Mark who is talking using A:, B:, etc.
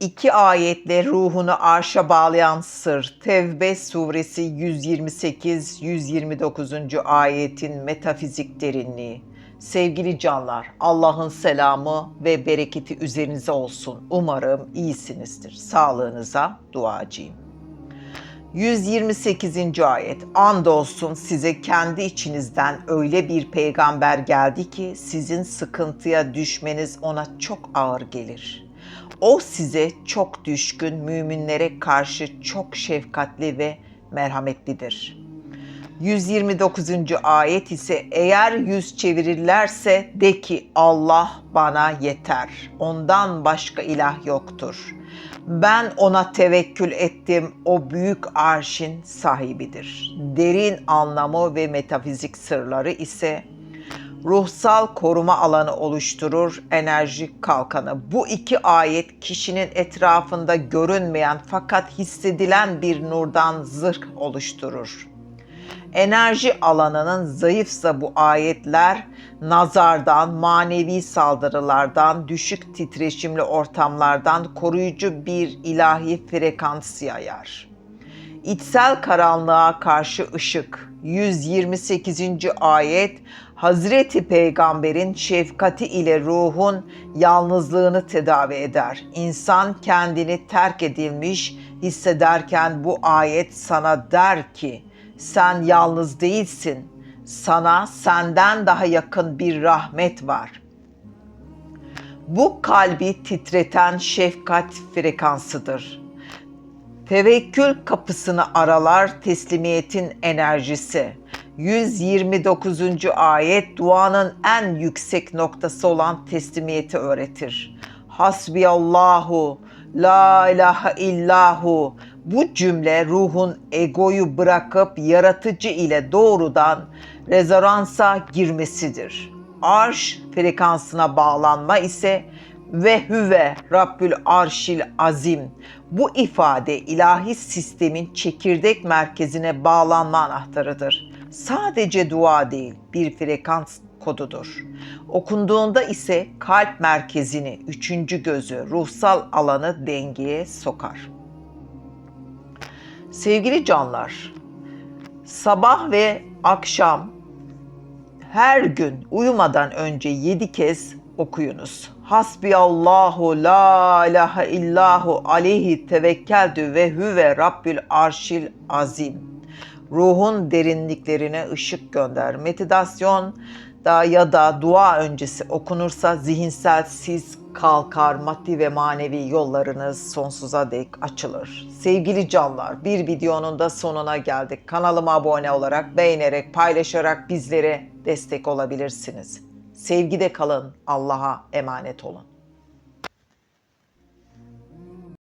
A: iki ayetle ruhunu arşa bağlayan sır. Tevbe suresi 128-129. ayetin metafizik derinliği. Sevgili canlar, Allah'ın selamı ve bereketi üzerinize olsun. Umarım iyisinizdir. Sağlığınıza duacıyım. 128. ayet. Andolsun size kendi içinizden öyle bir peygamber geldi ki sizin sıkıntıya düşmeniz ona çok ağır gelir. O size çok düşkün, müminlere karşı çok şefkatli ve merhametlidir. 129. ayet ise eğer yüz çevirirlerse de ki Allah bana yeter. Ondan başka ilah yoktur. Ben ona tevekkül ettim. O büyük arşin sahibidir. Derin anlamı ve metafizik sırları ise ruhsal koruma alanı oluşturur, enerji kalkanı. Bu iki ayet kişinin etrafında görünmeyen fakat hissedilen bir nurdan zırh oluşturur. Enerji alanının zayıfsa bu ayetler nazardan, manevi saldırılardan, düşük titreşimli ortamlardan koruyucu bir ilahi frekans yayar. İçsel karanlığa karşı ışık 128. ayet Hazreti Peygamber'in şefkati ile ruhun yalnızlığını tedavi eder. İnsan kendini terk edilmiş hissederken bu ayet sana der ki sen yalnız değilsin. Sana senden daha yakın bir rahmet var. Bu kalbi titreten şefkat frekansıdır. Tevekkül kapısını aralar tesimiyetin enerjisi. 129. ayet duanın en yüksek noktası olan teslimiyeti öğretir. Hasbiyallahu la ilahe illahu bu cümle ruhun egoyu bırakıp yaratıcı ile doğrudan rezonansa girmesidir. Arş frekansına bağlanma ise ve hüve Rabbül Arşil Azim. Bu ifade ilahi sistemin çekirdek merkezine bağlanma anahtarıdır. Sadece dua değil, bir frekans kodudur. Okunduğunda ise kalp merkezini, üçüncü gözü, ruhsal alanı dengeye sokar. Sevgili canlar, sabah ve akşam her gün uyumadan önce yedi kez okuyunuz. Hasbiyallahu la ilahe illahu aleyhi tevekkeltü ve huve rabbül arşil azim. Ruhun derinliklerine ışık gönder. Meditasyon da ya da dua öncesi okunursa zihinsel sis kalkar, maddi ve manevi yollarınız sonsuza dek açılır. Sevgili canlar, bir videonun da sonuna geldik. Kanalıma abone olarak, beğenerek, paylaşarak bizlere destek olabilirsiniz. Sevgide kalın, Allah'a emanet olun.